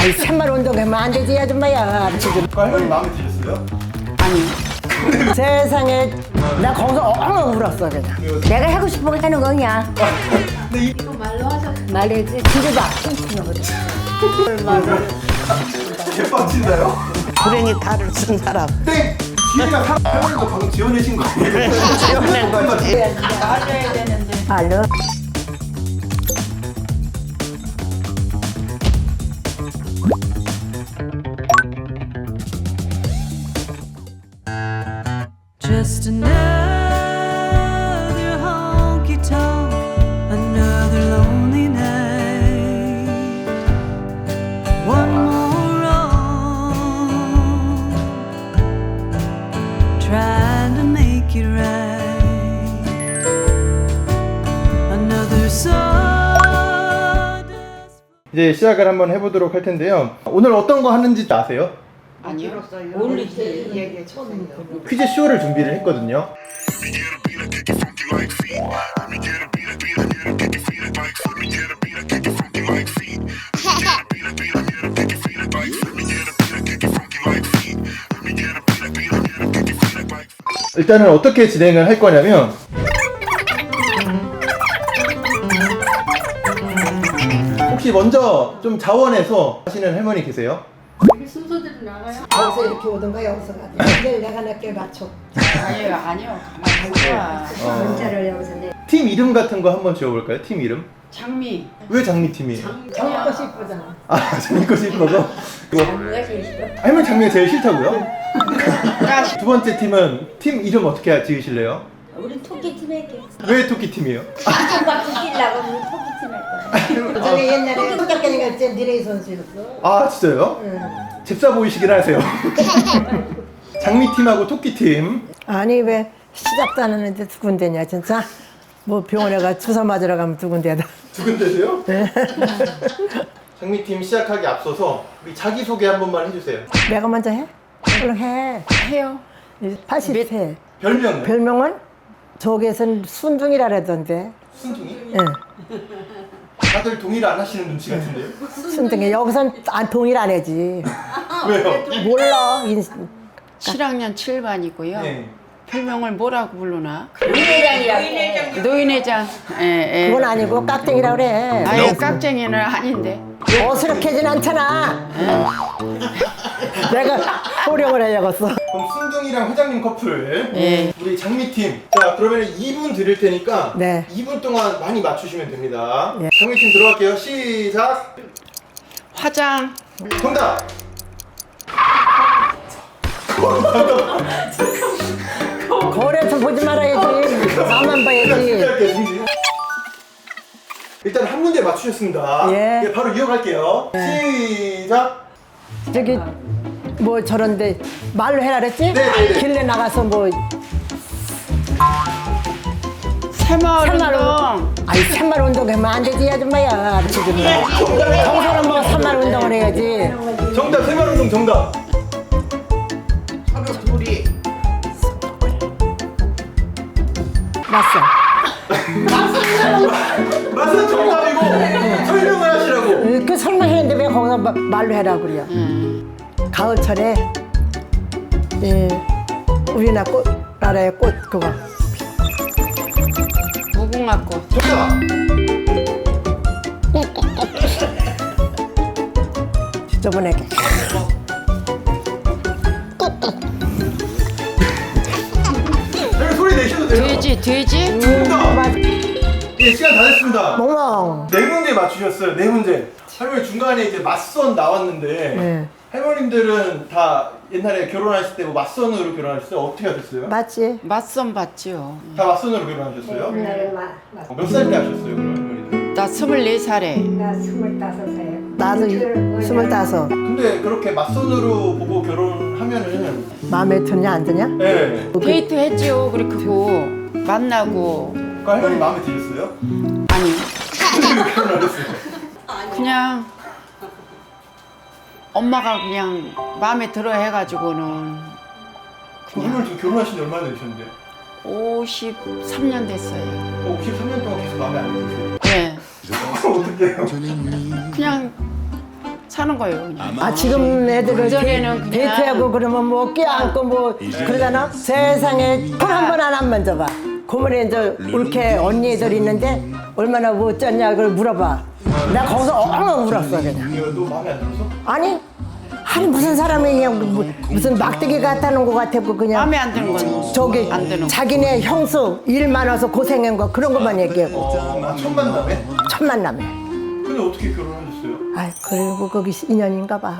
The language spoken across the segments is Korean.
아이 산말 운동하면 안 되지 아줌마야 지금 그 할머니 마음에 드셨어요? 아니 세상에 나 거기서 엉엉 울었어 그냥 내가 하고 싶은 거 하는 거냐 근데 이 말해지 뒤로 봐 개빡친다요? 불행이 달을 쓴 사람. 땡! 지혜가 사- 할머니도 방금 지어내신 거 아니에요? 지어낸 거지. 알로 Just another honky tonk, another lonely night. One more wrong, trying to make it right. Another sawdust. 이제 시작을 한번 해보도록 할 텐데요. 오늘 어떤 거 하는지 아세요? 아니요. 퀴즈 쇼를 준비를 했거든요. 일단은 어떻게 진행을 할 거냐면 혹시 먼저 좀 자원해서 하시는 할머니 계세요? 여기서 이렇게 오던가 여기서 가든 이제 내가 내게 맞춰 아니요, 아니요. 가만히 있어. 문자를 여기서 내 팀 이름 같은 거 한번 지어볼까요? 팀 이름? 장미. 왜 장미 팀이에요? 정말 것이 이쁘잖아 아 장미 것이 이뻐서 이거 장미가 제일 싫어 할머니 장미가 제일 싫다고요? 두 번째 팀은 팀 이름 어떻게 지으실래요? 우리 토끼 팀 할게 왜 토끼 팀이에요? 막 이기려고 우리 토끼 팀 할 거야 저기 옛날에 토끼가 이제 미래의 선수였어 아 진짜요? 응. 잽싸 보이시긴 하세요. 장미 팀하고 토끼 팀. 아니 왜 시작도 안 하는데 두 군데냐 진짜 뭐 병원에 가 주사 맞으러 가면 두 군데다 두 군데세요? 장미 팀 시작하기 앞서서 우리 자기 소개 한 번만 해주세요. 내가 먼저 해? 얼른 해 해요. 80세 별명은? 별명은 저기에선 순둥이라 그러던데 순둥이? 응. 다들 동의를 안 하시는 눈치 같은데요? 순둥이 여기선 안 동일 안 해지 왜요? 몰라 인- 7학년 7반이고요. 네. 별명을 뭐라고 부르나? 노인회장이라고. 노인회장. 예, 예. 그건 아니고 깍쟁이라 그래 아예 깍쟁이는 아닌데. 어스럽게진 않잖아 내가 호령을 해야겠어 그럼 순둥이랑 회장님 커플. 예. 우리 장미 팀. 자 그러면 2분 드릴 테니까 네. 2분 동안 많이 맞추시면 됩니다. 예. 장미 팀 들어갈게요. 시작. 화장. 정답. 거래처 보지 말아야지 나만 봐야지 준비할게요, 준비. 일단 한 문제 맞추셨습니다. 예. 바로 이어갈게요. 시작. 저기 뭐 저런데 말로 해라 그랬지? 네네네. 길래 나가서 뭐 새마을 운동. 아이 산말 운동 하면 안 되지 아줌마야 지금 정서는 뭐 산말 운동을 해야지 정답 새마운동 정답. 맞어 맞 은 정답이고 설명을 하시라고. 그 설명했는데 왜 거기서 마- 말로 해라 그래요 가을철에 예, 우리나라 꽃 나라의 꽃 그거 무궁화꽃. 정답. 여기 소리 내셔도 돼요. 돼지, 돼지? 정답. 예, 시간 다 됐습니다. 멍멍 네 문제 맞추셨어요. 네 문제. 할머니 중간에 이제 맞선 나왔는데 네. 할머님들은 다 옛날에 결혼하실 때 뭐 맞선으로 결혼하셨어요? 어떻게 하셨어요? 맞지? 맞선 봤지요. 다 맞선으로 결혼하셨어요? 옛날에 몇살 때 하셨어요, 그럼 할머니들? 나 24살에. 나 스물다섯 살 나도 이- 스물다섯 근데 그렇게 맞선으로 보고 결혼하면은 마음에 드냐 안 드냐? 네. 데이트 했지요. 그렇게 고 만나고. 그 할머니 마음에 드셨어요? 아니? 그냥 엄마가 그냥 마음에 들어 해가지고는 그 할머니 지금 결혼하신 지 얼마나 되셨는데? 53년 됐어요. 어, 53년 동안 계속 마음에 안 드세요? 네. 그럼 어떡해요? 그냥 사는 거예요. 그냥. 아 지금 애들은 그전에는 데- 그냥- 데이트하고 그러면 뭐 끼안고 뭐 그러잖아 세상에 손한번안안 만져봐 고모네 이제 올케 언니들 있는데 얼마나 뭐 어쩌냐 그걸 물어봐 나 거기서 엉엉 울었어 그냥? 아니 아니 무슨 사람이 그냥 뭐- 무슨 막대기 갖다는 것 같았고 그냥 마음에 안 드는 건 저기 안 드는 거. 자기네 형수 일 많아서 고생한 거 그런 것만 얘기하고 어, 아, 첫 만남에? 첫 만남에 근데 어떻게 결혼하셨어요? 아 그리고 거기 인연인가 봐.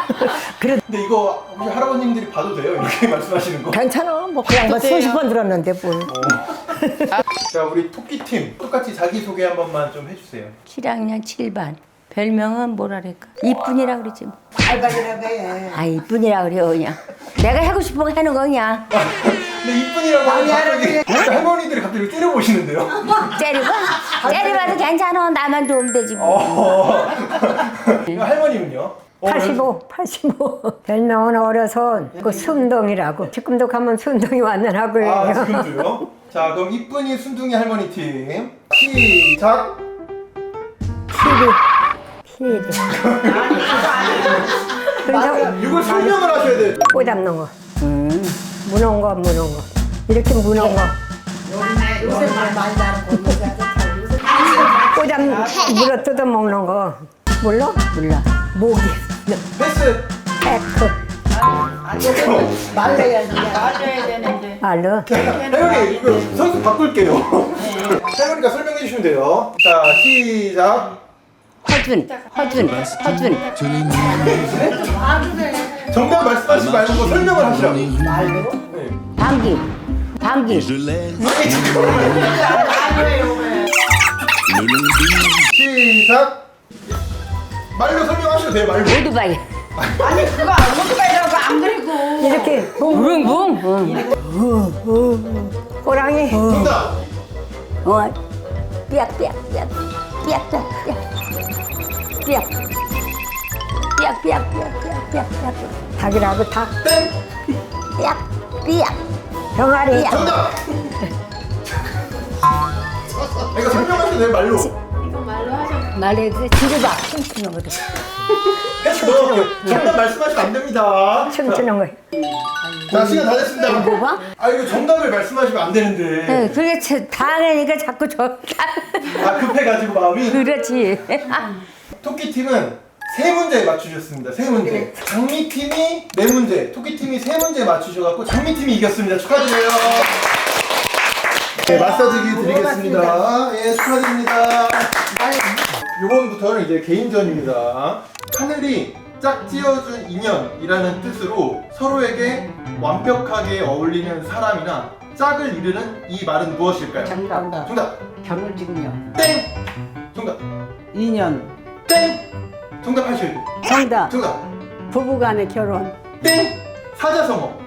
그래 근데 이거 혹시 할아버님들이 봐도 돼요? 이렇게 말씀하시는 거? 괜찮아. 뭐 그냥 뭐 어때요? 수십 번 들었는데 뭘. 자 우리 토끼팀. 똑같이 자기소개 한 번만 좀 해주세요. 7학년 7반 별명은 뭐라랄까 이쁜이라 그러지 뭐. 알바이라고 해 아 이쁜이라 그래요 그냥 내가 하고 싶은 거 하는 거 그냥 근데 이쁜이라고 하면 갑자기 할머니들이 갑자기 때려보시는데요? 째려봐 째려봐도 괜찮아 나만 좋으면 되지 뭐. 어. 이거 할머님은요? 어, 85, 85. 별명은 어려서 그 순동이라고. 지금도 가면 순동이 완전하고 아 해요. 지금도요? 자 그럼 이쁜이 순둥이 할머니 팀 시작 피리. 그래서 이걸 설명을 하셔야 돼요 꼬 잡는 거. 무는 거, 무는 거. 이렇게 무는 거. 꼬 잡, 물어 뜯어 먹는 거. 몰라? 몰라. 모기. 패스 에크. 해야지 맞아야 되는데. 알로. 할머니 이거 선수 바꿀게요 할머니가 설명해 주시면 돼요 자 시작 허준 허준 허준. 정답 말씀하시지 말고 뭐 설명을 하시라고. 네. 방귀 방귀. 시작. 말로 설명하셔도 돼요 말로. 오토바이. 아니 그거 오토바이라고 안 그리고. 이렇게. 붕붕. 호랑이. 정답. 어. 삐약삐약 삐약 삐약삐약 삐약 삐약 삐약 삐약 삐약 삐약 삐약. 닭이라고 닭. 땡 삐약 삐약. 병아리. 정답! 이거 설명하셔도 돼요. 말로 말해도 지르박 춤추는 넣어요 정답 말씀하시면 안 됩니다. 춤추는 거. 자 시간 다 됐습니다. 뭐가? 아 이거 정답을 말씀하시면 안 되는데. 네, 그게 저- 당하니까 자꾸 저 아 급해가지고 마음이. 그렇지 토끼팀은 세 문제 맞추셨습니다. 세 문제. 장미팀이 네 문제, 토끼팀이 세 문제 맞추셔갖고 장미팀이 이겼습니다. 축하드려요. 네, 마사지기 드리겠습니다. 예, 축하드립니다. 이번부터는 이제 개인전입니다. 하늘이 짝지어준 인연이라는 뜻으로 서로에게 완벽하게 어울리는 사람이나 짝을 이루는 이 말은 무엇일까요? 정답. 정답. 결혼증이요. 땡. 정답. 2년. 땡. 정답 하셔야 돼요. 정답. 정답. 부부간의 결혼. 땡! 사자성어.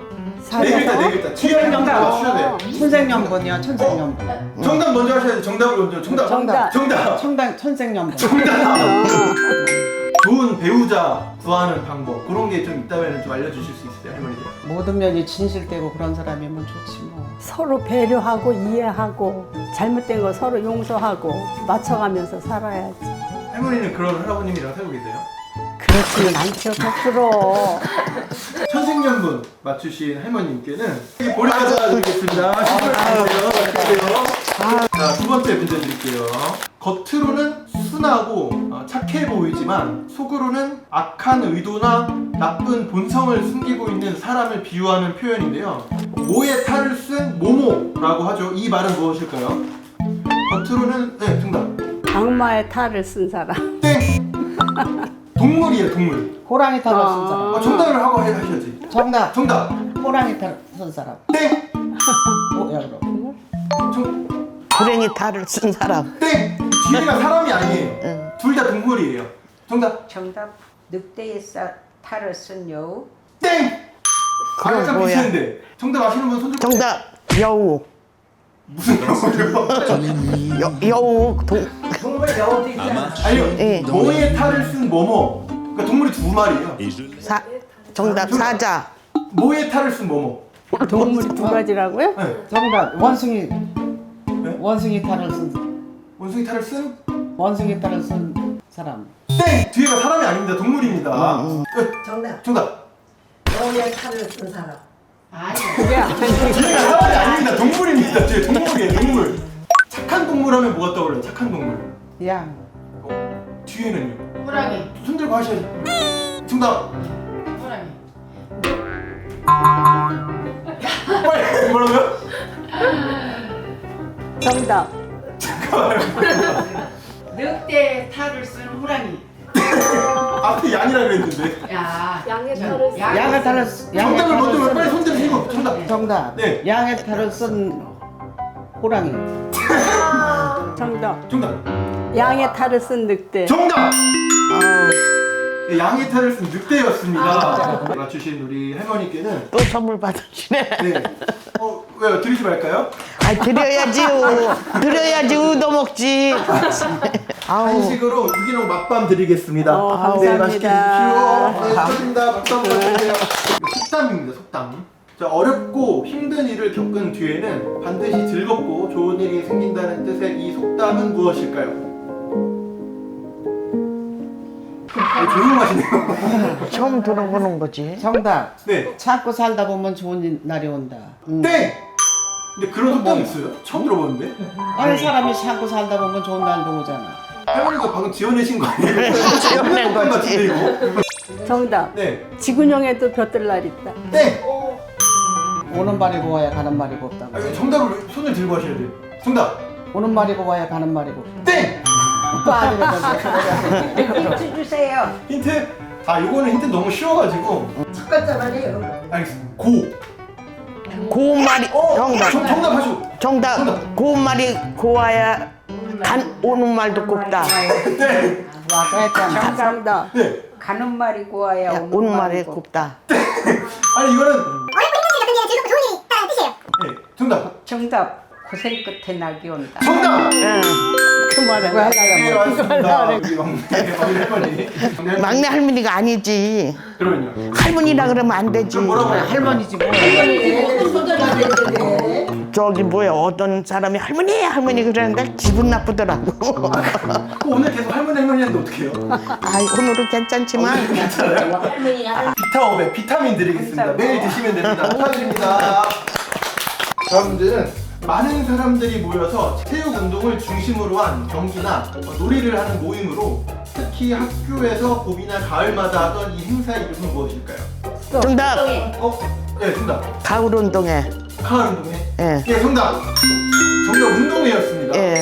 네 글자, 네 글자. 뒤에 정답 맞추셔야 돼요. 천생연분이요, 천생연분. 정답 먼저 하셔야 돼요. 정답을 먼저. 정답. 정답. 정답. 천당, 천생연분. 좋은 배우자 구하는 방법. 그런 게 좀 있다면 좀 알려주실 수 있으세요, 할머니들? 모든 면이 진실되고 그런 사람이면 좋지 뭐. 서로 배려하고 이해하고 잘못된 거 서로 용서하고 맞춰가면서 살아야지. 할머니는 그런 할아버님이랑 살고 계세요? 그렇지는 않죠, 거꾸로. 천생연분 맞추신 할머님께는 이 보리과자 드리겠습니다. 신발 주세요. 주세요. 자, 두 번째 문제 드릴게요. 겉으로는 순하고 어, 착해 보이지만 속으로는 악한 의도나 나쁜 본성을 숨기고 있는 사람을 비유하는 표현인데요. 모의 탈을 쓴 모모라고 하죠. 이 말은 무엇일까요? 겉으로는 네, 정답. 악마의 탈을 쓴 사람. 땡. 동물이에요, 동물. 호랑이 탈을 쓴 사람. 아, 정답을 하고 해- 하셔야지. 정답. 정답. 호랑이 탈을 쓴 사람. 땡. 뭐야 그럼? 정, 불행히 달을 쓴 사람. 땡! 뒤에가 사람이 아니에요. 둘 다 동물이에요. 정답. 정답 늑대의 쌀 탈을 쓴 여우 땡! 그건 아까 뭐야? 비슷한데. 정답 아시는 분 손 들고. 정답 여우. 무슨 여우요? 여, 여우 동, 동물 여우도 있잖아 아니요. 예. 모의 탈을 쓴 뭐뭐. 그러니까 동물이 두 마리예요. 사, 정답 사자. 모의 탈을 쓴 뭐뭐. 동물이 두 가지라고요? 네. 정답. 원숭이. 원숭이 탈을 쓴 원숭이 탈을 쓴 원숭이 탈을 쓴 사람. 땡! 뒤에가 사람이 아닙니다. 동물입니다. 끝. 정답. 정답. 영의 칼을 쓴 사람. 뒤에가 사람이 아닙니다. 동물입니다. 뒤에 동물이에요. 동물. 착한 동물 하면 뭐가 떠올라요? 착한 동물. 양. 어, 뒤에는요? 호랑이. 손 들고 하셔야죠. 정답. 호랑이. 빨리 뭐라고요? 정답. 늑대 탈을 쓴 호랑이. 앞에 양이라 그랬는데. 야. 양의 탈을 양을 탈을 정답을 먼저 왜 빨리 손 들으시고 정답. 정답. 네. 양의 탈을 쓴 호랑이. 정답. 정답. 양의 탈을 쓴 늑대. 정답. 네, 양의 탈을 쓴 늑대였습니다. 맞추신 우리 할머니께는 또 선물 받으시네. 네. 어 왜요? 드리지 말까요? 아 드려야지요. 드려야지 우도 먹지. 아우. 한식으로 유기농 맛밤 드리겠습니다. 어, 네, 맛있게 감사합니다. 드십시오. 네, 축하드립니다. 박수 한번 주세요. 이거 속담입니다. 속담. 자, 어렵고 힘든 일을 겪은 뒤에는 반드시 즐겁고 좋은 일이 생긴다는 뜻의 이 속담은 무엇일까요? 네, 조용하시네요. 처음 들어보는 거지. 정답. 네. 참고 살다 보면 좋은 날이 온다. 음. 땡! 근데 그런 속담 있어요? 처음 들어보는데? 어느 사람이 참고 살다 보면 좋은 날도 오잖아. 할머니가 방금 지어내신 거 아니에요? 지어낸 거지. 같은데, 이거? 정답. 네. 지구령에도 볕들 날 있다. 땡! 오는 말이 고와야 가는 말이 곱다. 아, 이거 정답을 왜 손을 들고 하셔야 돼요. 정답! 오는 말이 고와야 가는 말이 곱다. 땡! 힌트 주세요. 힌트? 아, 요거는 힌트 너무 쉬워가지고. 첫 글자만이에요. 알겠습니다. 고. 고운 말이 정답. 정, 정답 하시고. 정답. 고운 말이 고와야 간 오는 말도 곱다. 네. 아까 했잖아. 정답. 네. 가는 말이 고와야 야, 오는, 말이 말이 고. 곱다. 아니, 이거는. 네. 정답. 정답. 고생 끝에 낙이 온다. 정답! 응. 그 말을 네, 하려고. 맞습니다. 우리 막내, 막내 할머니. 막내 막내 할머니가 아니지. 그러면요. 할머니라 그러면 안 되지. 그럼 뭐라고 해요? 할머니지 뭐. 저기 뭐야 어떤 사람이 할머니 할머니 그러는데 기분 나쁘더라고. 어, 오늘 계속 할머니 할머니 했는데 어떡해요? 아 오늘은 괜찮지만 괜찮아요? 비타오백 비타민 드리겠습니다. 매일 드시면 됩니다. 축하드립니다. 다음 문제는 많은 사람들이 모여서 체육 운동을 중심으로 한 경기나 어, 놀이를 하는 모임으로 특히 학교에서 봄이나 가을마다 하던 이 행사 이름은 무엇일까요? 정답 어? 네, 정답. 가을 운동회. 가을 운동회. 예. 예, 정답. 정답 운동회였습니다. 예.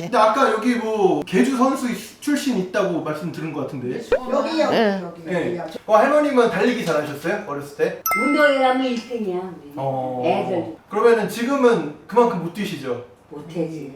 예. 근데 아까 여기 뭐 개주 선수 출신 있다고 말씀 들은 것 같은데. 여기 여기 예. 여기. 예. 여기. 어, 할머님은 달리기 잘하셨어요? 어렸을 때? 운동에 가면 1등이야. 어. 애들. 그러면은 지금은 그만큼 못 뛰시죠? 못하지.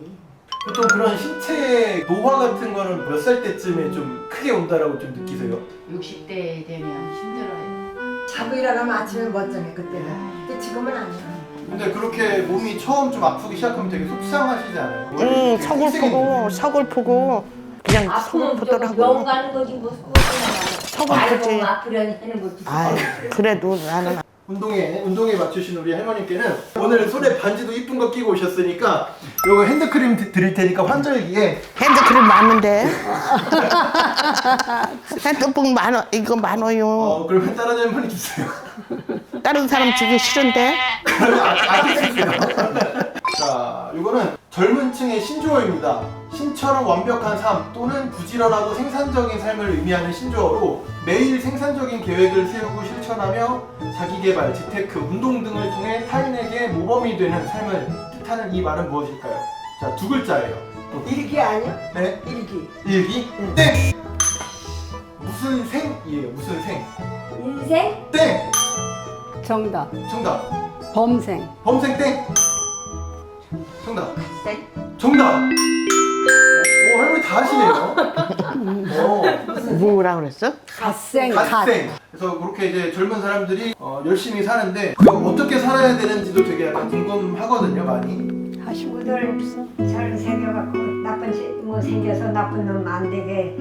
보통 그런 신체 노화 같은 거는 몇 살 때쯤에 좀 크게 온다라고 좀 느끼세요? 60대 되면 힘들어요. 자고 일어나면 아침에 멋쩡해 그때는. 근데 지금은 아니야. 근데 그렇게 몸이 처음 좀 아프기 시작하면 되게 속상하시지 않아요? 응 원래 서글프고 서글프고 그냥 아프면 병 서글프더라고. 가는 거지 뭐 서글프지. 아이고 아프려니 하는 거지. 아 그래도 나는 운동에 운동에 맞추신 우리 할머님께는 오늘 손에 반지도 이쁜 거 끼고 오셨으니까 요거 핸드크림 드- 드릴 테니까 환절기에 핸드크림 많은데. 핸드폰 많어 이거 많아요. 어 그러면 다른 할머니 주세요. 다른 사람 주기 싫은데. 자, 이거는 젊은 층의 신조어입니다. 신처럼 완벽한 삶 또는 부지런하고 생산적인 삶을 의미하는 신조어로 매일 생산적인 계획을 세우고 실천하며 자기개발, 재테크, 운동 등을 통해 타인에게 모범이 되는 삶을 뜻하는 이 말은 무엇일까요? 자, 두 글자예요. 일기 아니야? 네, 일기. 일기. 땡. 무슨 생이에요? 무슨 생? 인생? 땡. 정답. 정답. 범생. 범생 땡. 정답. 생? 정답. 오 할머니 다 하시네요. 오, 뭐라 그랬어? 갓생. 갓. 갓생. 그래서 그렇게 이제 젊은 사람들이 어, 열심히 사는데 그 어떻게 살아야 되는지도 되게 약간 궁금하거든요, 많이. 친구들 잘 시- 뭐 생겨서 나쁜 놈 안 되게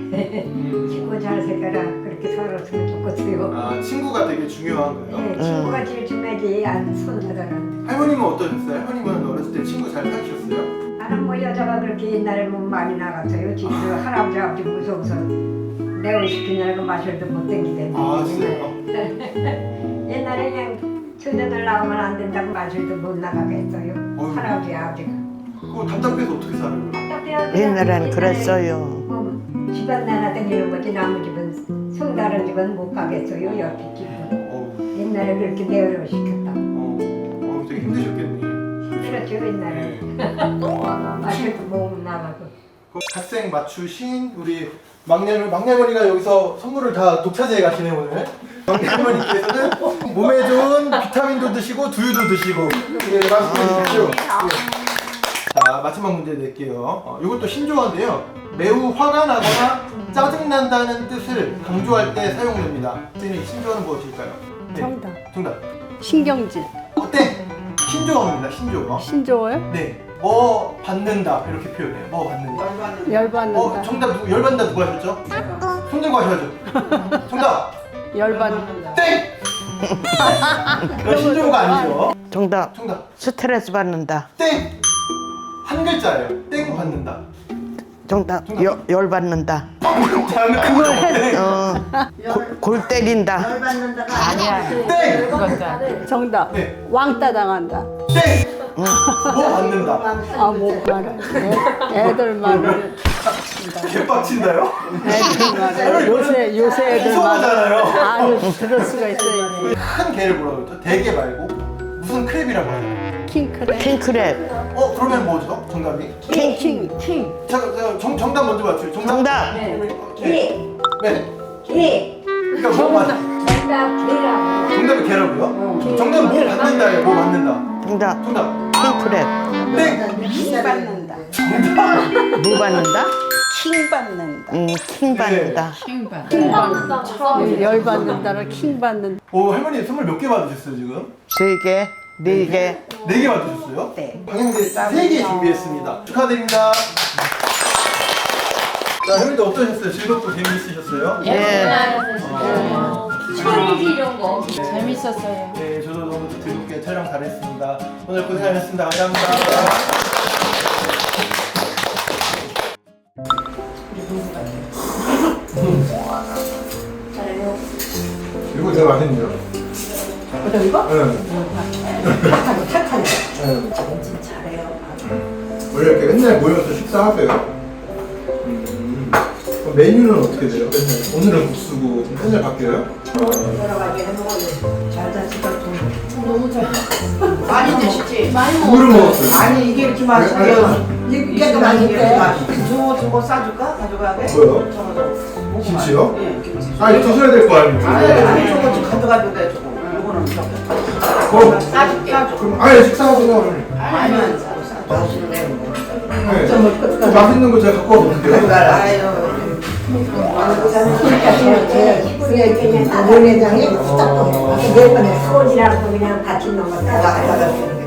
친구 잘 생겨라 그렇게 살았으면 좋겠어요. 아 친구가 되게 중요한 거예요. 네, 친구가 제일 중요하지 안 손하더라. 할머님은 어떠셨어요? 할머님은 어렸을 때 친구 잘 사귀셨어요? 나는 뭐 여자가 그렇게 옛날에 뭐 많이 나갔어요. 집에서 할아버지 아버지 무서워서 내고 시키냐고 마실도 못 땡기대. 아 진짜요? 옛날에 그냥 처녀들 나오면 안 된다고 마실도 못 나가게 했어요. 어휴. 할아버지 아버지가. 그거 답답해서 어떻게 살아요? 옛날엔 그랬어요. 뭐 집안 나나 다니는 거지 남의 집은 성다른 집은 못 가겠어요. 옆에 집은. 어, 옛날에 그렇게 내어려 시켰다. 어, 어 되게 힘드셨겠네. 그렇죠 옛날에. 마실도 못 나가고. 그 갓생 맞추신 우리 막내 막내머니가 여기서 선물을 다 독차지해 가시네 오늘. 막내머니께서는 몸에 좋은 비타민도 드시고 두유도 드시고 예 말씀해 주십시오. 예. 자 마지막 문제 낼게요. 어, 이것도 신조어인데요. 매우 화가 나거나 짜증 난다는 뜻을 강조할 때 사용됩니다. 선생님 신조어는 무엇일까요? 네. 정답. 정답. 신경질. 어, 네. 신조어입니다. 신조어. 신조어요? 네. 뭐 받는다 이렇게 표현해요. 뭐 받는다. 열받는다. 어 정답 누구 열받는다 누가 하셨죠? 손 들고 하셔야죠. 정답 열받는다. 땡. 이거 신조어가 아니죠. 정답. 정답 스트레스 받는다. 땡. 한 글자예요. 땡 받는다. 정답. 여, 열 받는다. 다음에 그걸 해. 어, 골, 골 때린다. 아니야. 땡. 그거다. 정답. 네. 왕따 당한다. 땡. 뭐 받는다. 아, 못 말해. 애- 애들 말을. 개빡친다요? 애들 말을. 요새, 요새 애들 말을. 이상하잖아요. 아니, 들을 수가 있어요. 큰 개를 뭐라고 그러죠? 대게 말고 무슨 크랩이라고 하죠? 킹크랩. 킹크랩. 어 그러면 뭐죠? 정답이? 킹, 킹, 킹. 자, 자 정, 정답 먼저 맞추요 정답. 정답. 네. 개. 네. 개. 그러니까 뭐 받, 정답 개라고. 정답이 개라고요? 정답 뭐 받는다예요? 뭐 받는다. 정답. 정답. 킹크랩. 땡. 킹 받는다. 뭐 받는다? 킹 받는다. 음, 킹 받는다. 킹 받는다. 열 받는다는 킹 받는다. 오 할머니 선물 몇 개 받으셨어요 지금? 세 개, 네 개. 네개 받으셨어요? 네. 방향제 세개 준비했습니다. 축하드립니다. 자 할머니도 어떠셨어요? 즐겁고 재미있으셨어요? 예. 처음이지 이런 거. 재밌었어요. 네, 저도 너무 즐겁게 촬영 잘했습니다. 오늘 고생하셨습니다. 감사합니다. 이거 되게 맛있네요. 어떤 이거? 응. 착하네 착하네. 응. 진짜 잘해요. 원래 이렇게 맨날 모여서 식사하세요? 음. 그럼 메뉴는 어떻게 돼요? 맨날 오늘은 국수고 맨날 바뀌어요? 여러 가지 해먹어요. 잘 자식을 좀. 많이 드시지? 국을 먹었어요. 아니 이게 이렇게 네, 맛있어요. 이게 더 맛있대. 저거 저거 싸줄까? 가져가야 돼? 뭐요? 저거 저거. 김치요? 예, 김치. 아니 드셔야 될 거 아니, 아니에요? 아니 저거 좀 가져가도 돼 저거. 어, 싸줄게. 그럼 아예 식사하세요. 아니면 싸줘 싸줘. 네. 그 맛있는 거 제가 갖고 와볼게요. 아유. 그냥 노래장에 후딱 또. 네 번에 소지라고 그냥 같이 따라가지고.